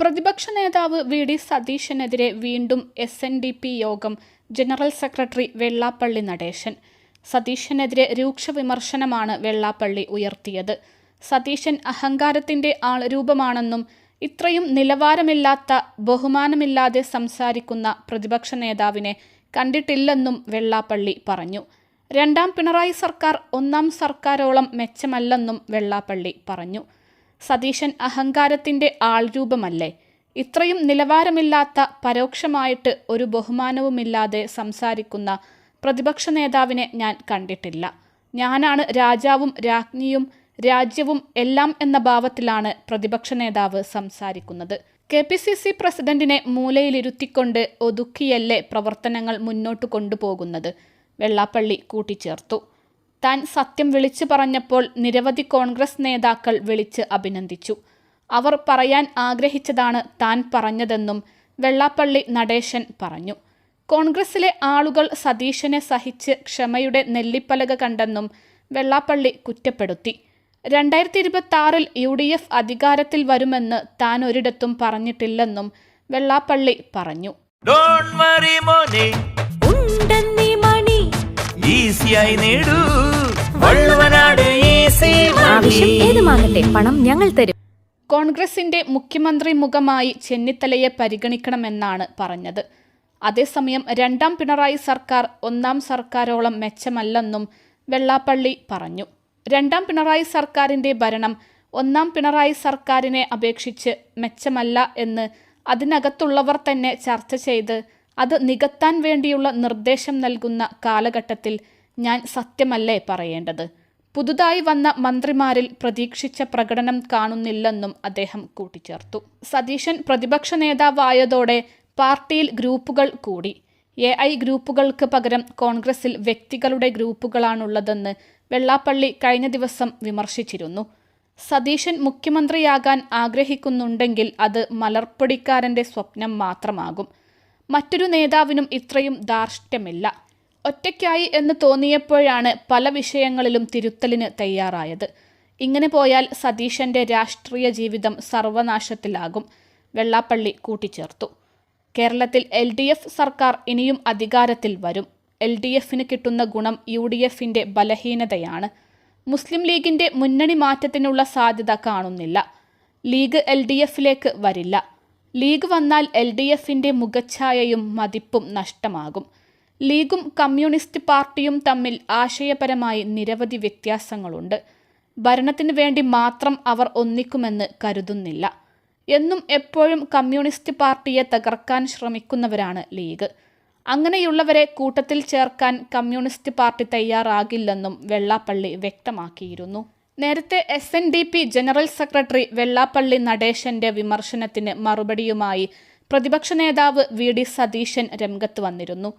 പ്രതിപക്ഷ നേതാവ് V D സതീശനെതിരെ വീണ്ടും S N D P Yogam general secretary Vellappally Natesan. സതീശനെതിരെ രൂക്ഷ വിമർശനമാണ് വെള്ളാപ്പള്ളി ഉയർത്തിയത്. സതീശൻ അഹങ്കാരത്തിന്റെ ആൾ രൂപമാണെന്നും ഇത്രയും നിലവാരമില്ലാത്ത ബഹുമാനമില്ലാതെ സംസാരിക്കുന്ന പ്രതിപക്ഷ നേതാവിനെ കണ്ടിട്ടില്ലെന്നും വെള്ളാപ്പള്ളി പറഞ്ഞു. രണ്ടാം പിണറായി സർക്കാർ ഒന്നാം സർക്കാരോളം മെച്ചമല്ലെന്നും വെള്ളാപ്പള്ളി പറഞ്ഞു. സതീശൻ അഹങ്കാരത്തിന്റെ ആൾരൂപമല്ലേ? ഇത്രയും നിലവാരമില്ലാത്ത പരോക്ഷമായിട്ട് ഒരു ബഹുമാനവുമില്ലാതെ സംസാരിക്കുന്ന പ്രതിപക്ഷ നേതാവിനെ ഞാൻ കണ്ടിട്ടില്ല. ഞാനാണ് രാജാവും രാജ്ഞിയും രാജ്യവും എല്ലാം എന്ന ഭാവത്തിലാണ് പ്രതിപക്ഷ നേതാവ് സംസാരിക്കുന്നത്. കെ പി സി സി പ്രസിഡന്റിനെ മൂലയിലിരുത്തിക്കൊണ്ട് ഒതുക്കിയല്ലേ പ്രവർത്തനങ്ങൾ മുന്നോട്ട് കൊണ്ടുപോകുന്നത്? വെള്ളാപ്പള്ളി കൂട്ടിച്ചേർത്തു. താൻ സത്യം വിളിച്ചു പറഞ്ഞപ്പോൾ നിരവധി കോൺഗ്രസ് നേതാക്കൾ വിളിച്ച് അഭിനന്ദിച്ചു. അവർ പറയാൻ ആഗ്രഹിച്ചതാണ് താൻ പറഞ്ഞതെന്നും വെള്ളാപ്പള്ളി നടേശൻ പറഞ്ഞു. കോൺഗ്രസിലെ ആളുകൾ സതീശനെ സഹിച്ച് ക്ഷമയുടെ നെല്ലിപ്പലക കണ്ടെന്നും വെള്ളാപ്പള്ളി കുറ്റപ്പെടുത്തി. രണ്ടായിരത്തി ഇരുപത്തി ആറിൽ യു ഡി എഫ് അധികാരത്തിൽ വരുമെന്ന് താൻ ഒരിടത്തും പറഞ്ഞിട്ടില്ലെന്നും വെള്ളാപ്പള്ളി പറഞ്ഞു. ഈസിയായി നേടൂ. വള്ളുവനാട് ഈസി ആവശ്യം ഏതുമാകട്ടെ പണം ഞങ്ങൾ തരും. കോൺഗ്രസിന്റെ മുഖ്യമന്ത്രി മുഖമായി ചെന്നിത്തലയെ പരിഗണിക്കണമെന്നാണ് പറഞ്ഞത്. അതേസമയം രണ്ടാം പിണറായി സർക്കാർ ഒന്നാം സർക്കാരോളം മെച്ചമല്ലെന്നും വെള്ളാപ്പള്ളി പറഞ്ഞു. രണ്ടാം പിണറായി സർക്കാരിന്റെ ഭരണം ഒന്നാം പിണറായി സർക്കാരിനെ അപേക്ഷിച്ച് മെച്ചമല്ല എന്ന് അതിനകത്തുള്ളവർ തന്നെ ചർച്ച ചെയ്ത് അത് നികത്താൻ വേണ്ടിയുള്ള നിർദ്ദേശം നൽകുന്ന കാലഘട്ടത്തിൽ ഞാൻ സത്യമല്ലേ പറയേണ്ടത്? പുതുതായി വന്ന മന്ത്രിമാരിൽ പ്രതീക്ഷിച്ച പ്രകടനം കാണുന്നില്ലെന്നും അദ്ദേഹം കൂട്ടിച്ചേർത്തു. സതീശൻ പ്രതിപക്ഷ നേതാവായതോടെ പാർട്ടിയിൽ ഗ്രൂപ്പുകൾ കൂടി. എ ഐ ഗ്രൂപ്പുകൾക്ക് പകരം കോൺഗ്രസിൽ വ്യക്തികളുടെ ഗ്രൂപ്പുകളാണുള്ളതെന്ന് വെള്ളാപ്പള്ളി കഴിഞ്ഞ ദിവസം വിമർശിച്ചിരുന്നു. സതീശൻ മുഖ്യമന്ത്രിയാകാൻ ആഗ്രഹിക്കുന്നുണ്ടെങ്കിൽ അത് മലർപ്പൊടിക്കാരന്റെ സ്വപ്നം മാത്രമാകും. മറ്റൊരു നേതാവിനും ഇത്രയും ധാർഷ്ട്യമില്ല. ഒറ്റയ്ക്കായി എന്ന് തോന്നിയപ്പോഴാണ് പല വിഷയങ്ങളിലും തിരുത്തലിന് തയ്യാറായത്. ഇങ്ങനെ പോയാൽ സതീശന്റെ രാഷ്ട്രീയ ജീവിതം സർവനാശത്തിലാകും. വെള്ളാപ്പള്ളി കൂട്ടിച്ചേർത്തു. കേരളത്തിൽ എൽ ഡി എഫ് സർക്കാർ ഇനിയും അധികാരത്തിൽ വരും. എൽ ഡി എഫിന് കിട്ടുന്ന ഗുണം യു ഡി എഫിന്റെ ബലഹീനതയാണ്. മുസ്ലിം ലീഗിന്റെ മുന്നണി മാറ്റത്തിനുള്ള സാധ്യത കാണുന്നില്ല. ലീഗ് എൽ ഡി എഫിലേക്ക് വരില്ല. ലീഗ് വന്നാൽ എൽ ഡി എഫിന്റെ മുഖഛായയും മതിപ്പും നഷ്ടമാകും. ലീഗും കമ്മ്യൂണിസ്റ്റ് പാർട്ടിയും തമ്മിൽ ആശയപരമായി നിരവധി വ്യത്യാസങ്ങളുണ്ട്. ഭരണത്തിന് വേണ്ടി മാത്രം അവർ ഒന്നിക്കുമെന്ന് കരുതുന്നില്ല. എന്നും എപ്പോഴും കമ്മ്യൂണിസ്റ്റ് പാർട്ടിയെ തകർക്കാൻ ശ്രമിക്കുന്നവരാണ് ലീഗ്. അങ്ങനെയുള്ളവരെ കൂട്ടത്തിൽ ചേർക്കാൻ കമ്മ്യൂണിസ്റ്റ് പാർട്ടി തയ്യാറാകില്ലെന്നും വെള്ളാപ്പള്ളി വ്യക്തമാക്കിയിരുന്നു. നേരത്തെ S N D P general secretary Vellappally നടേശന്റെ വിമർശനത്തിന് മറുപടിയുമായി പ്രതിപക്ഷ നേതാവ് വി ഡി സതീശൻ രംഗത്ത് വന്നിരുന്നു.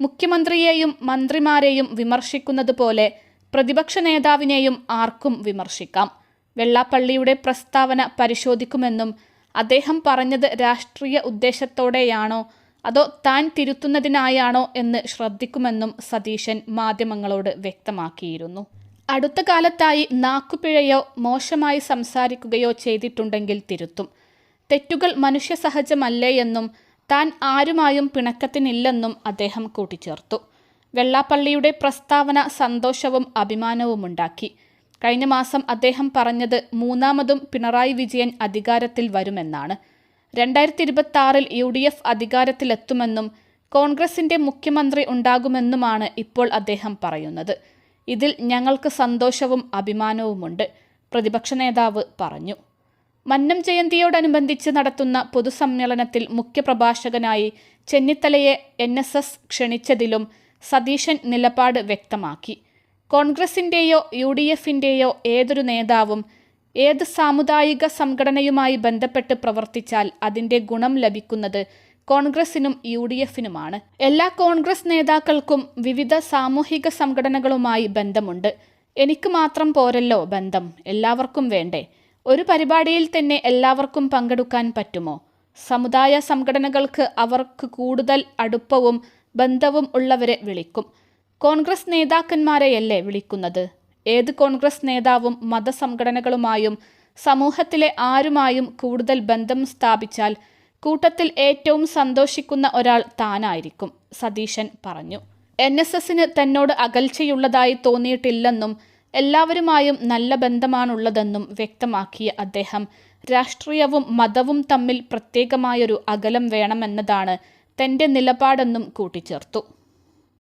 മുഖ്യമന്ത്രിയെയും മന്ത്രിമാരെയും വിമർശിക്കുന്നത് പോലെ പ്രതിപക്ഷ നേതാവിനെയും ആർക്കും വിമർശിക്കാം. വെള്ളാപ്പള്ളിയുടെ പ്രസ്താവന പരിശോധിക്കുമെന്നും അദ്ദേഹം പറഞ്ഞത് രാഷ്ട്രീയ ഉദ്ദേശത്തോടെയാണോ അതോ താൻ തിരുത്തുന്നതിനായാണോ എന്ന് ശ്രദ്ധിക്കുമെന്നും സതീശൻ മാധ്യമങ്ങളോട് വ്യക്തമാക്കിയിരുന്നു. അടുത്ത കാലത്തായി നാക്കുപിഴയോ മോശമായി സംസാരിക്കുകയോ ചെയ്തിട്ടുണ്ടെങ്കിൽ തിരുത്തും. തെറ്റുകൾ മനുഷ്യ സഹജമല്ലേയെന്നും താൻ ആരുമായും പിണക്കത്തിനില്ലെന്നും അദ്ദേഹം കൂട്ടിച്ചേർത്തു. വെള്ളാപ്പള്ളിയുടെ പ്രസ്താവന സന്തോഷവും അഭിമാനവുമുണ്ടാക്കി. കഴിഞ്ഞ മാസം അദ്ദേഹം പറഞ്ഞത് മൂന്നാമതും പിണറായി വിജയൻ അധികാരത്തിൽ വരുമെന്നാണ്. രണ്ടായിരത്തി ഇരുപത്തി ആറിൽ യു ഡി എഫ് അധികാരത്തിലെത്തുമെന്നും കോൺഗ്രസിന്റെ മുഖ്യമന്ത്രി ഉണ്ടാകുമെന്നുമാണ് ഇപ്പോൾ അദ്ദേഹം പറയുന്നത്. ഇതിൽ ഞങ്ങൾക്ക് സന്തോഷവും അഭിമാനവുമുണ്ട് പ്രതിപക്ഷ നേതാവ് പറഞ്ഞു. മന്നം ജയന്തിയോടനുബന്ധിച്ച് നടത്തുന്ന പൊതുസമ്മേളനത്തിൽ മുഖ്യപ്രഭാഷകനായി ചെന്നിത്തലയെ എൻ എസ് എസ് ക്ഷണിച്ചതിലും സതീശൻ നിലപാട് വ്യക്തമാക്കി. കോൺഗ്രസിന്റെയോ യു ഡി എഫിന്റെയോ ഏതൊരു നേതാവും ഏത് സാമുദായിക സംഘടനയുമായി ബന്ധപ്പെട്ട് പ്രവർത്തിച്ചാൽ അതിന്റെ ഗുണം ലഭിക്കുന്നത് കോൺഗ്രസിനും യു ഡി എഫിനുമാണ് എല്ലാ കോൺഗ്രസ് നേതാക്കൾക്കും വിവിധ സാമൂഹിക സംഘടനകളുമായി ബന്ധമുണ്ട്. എനിക്ക് മാത്രം പോരല്ലോ ബന്ധം. എല്ലാവർക്കും വേണ്ടേ. ഒരു പരിപാടിയിൽ തന്നെ എല്ലാവർക്കും പങ്കെടുക്കാൻ പറ്റുമോ? സമുദായ സംഘടനകൾക്ക് അവർക്ക് കൂടുതൽ അടുപ്പവും ബന്ധവും ഉള്ളവരെ വിളിക്കും. കോൺഗ്രസ് നേതാക്കന്മാരെയല്ലേ വിളിക്കുന്നത്? ഏത് കോൺഗ്രസ് നേതാവും മതസംഘടനകളുമായും സമൂഹത്തിലെ ആരുമായും കൂടുതൽ ബന്ധം സ്ഥാപിച്ചാൽ കൂട്ടത്തിൽ ഏറ്റവും സന്തോഷിക്കുന്ന ഒരാൾ താനായിരിക്കും സതീശൻ പറഞ്ഞു. എൻ എസ് എസിന് തന്നോട് അകൽച്ചയുള്ളതായി തോന്നിയിട്ടില്ലെന്നും എല്ലാവരുമായും നല്ല ബന്ധമാണുള്ളതെന്നും വ്യക്തമാക്കിയ അദ്ദേഹം രാഷ്ട്രീയവും മതവും തമ്മിൽ പ്രത്യേകമായൊരു അകലം വേണമെന്നതാണ് തന്റെ നിലപാടെന്നും കൂട്ടിച്ചേർത്തു.